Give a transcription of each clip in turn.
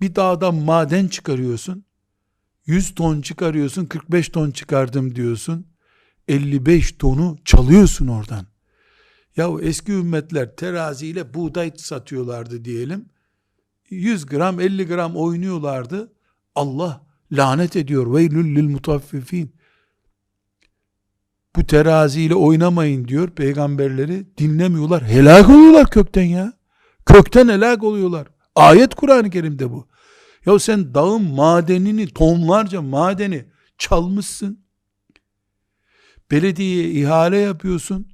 Bir dağdan maden çıkarıyorsun. 100 ton çıkarıyorsun, 45 ton çıkardım diyorsun. 55 tonu çalıyorsun oradan. Ya eski ümmetler teraziyle buğday satıyorlardı diyelim. 100 gram 50 gram oynuyorlardı. Allah lanet ediyor. Veylül lil mutaffifin. Bu teraziyle oynamayın diyor peygamberleri. Dinlemiyorlar. Helak oluyorlar kökten ya. Kökten helak oluyorlar. Ayet Kur'an-ı Kerim'de bu. Ya sen dağın madenini, tonlarca madeni çalmışsın. Belediyeye ihale yapıyorsun.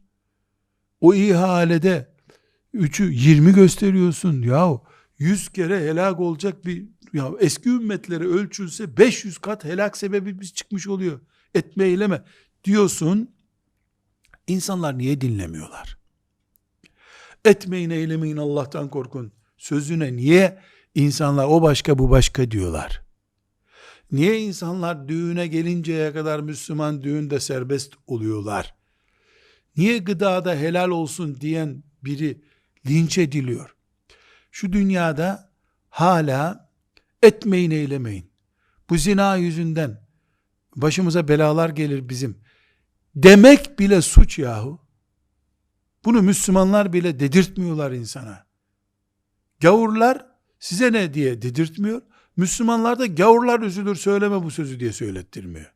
O ihalede 3'ü 20 gösteriyorsun. Ya 100 kere helak olacak bir ya eski ümmetlere ölçülse 500 kat helak sebebi biz çıkmış oluyor. Etme eyleme diyorsun. İnsanlar niye dinlemiyorlar? Etmeyin eylemeyin Allah'tan korkun. Sözüne niye insanlar o başka bu başka diyorlar? Niye insanlar düğüne gelinceye kadar Müslüman düğünde serbest oluyorlar? Niye gıdada helal olsun diyen biri linç ediliyor? Şu dünyada hala etmeyin eylemeyin. Bu zina yüzünden başımıza belalar gelir bizim. Demek bile suç yahu. Bunu Müslümanlar bile dedirtmiyorlar insana. Gavurlar size ne diye dedirtmiyor. Müslümanlar da gavurlar üzülür söyleme bu sözü diye söylettirmiyor.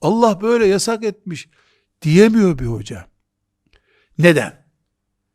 Allah böyle yasak etmiş diyemiyor bir hoca. Neden?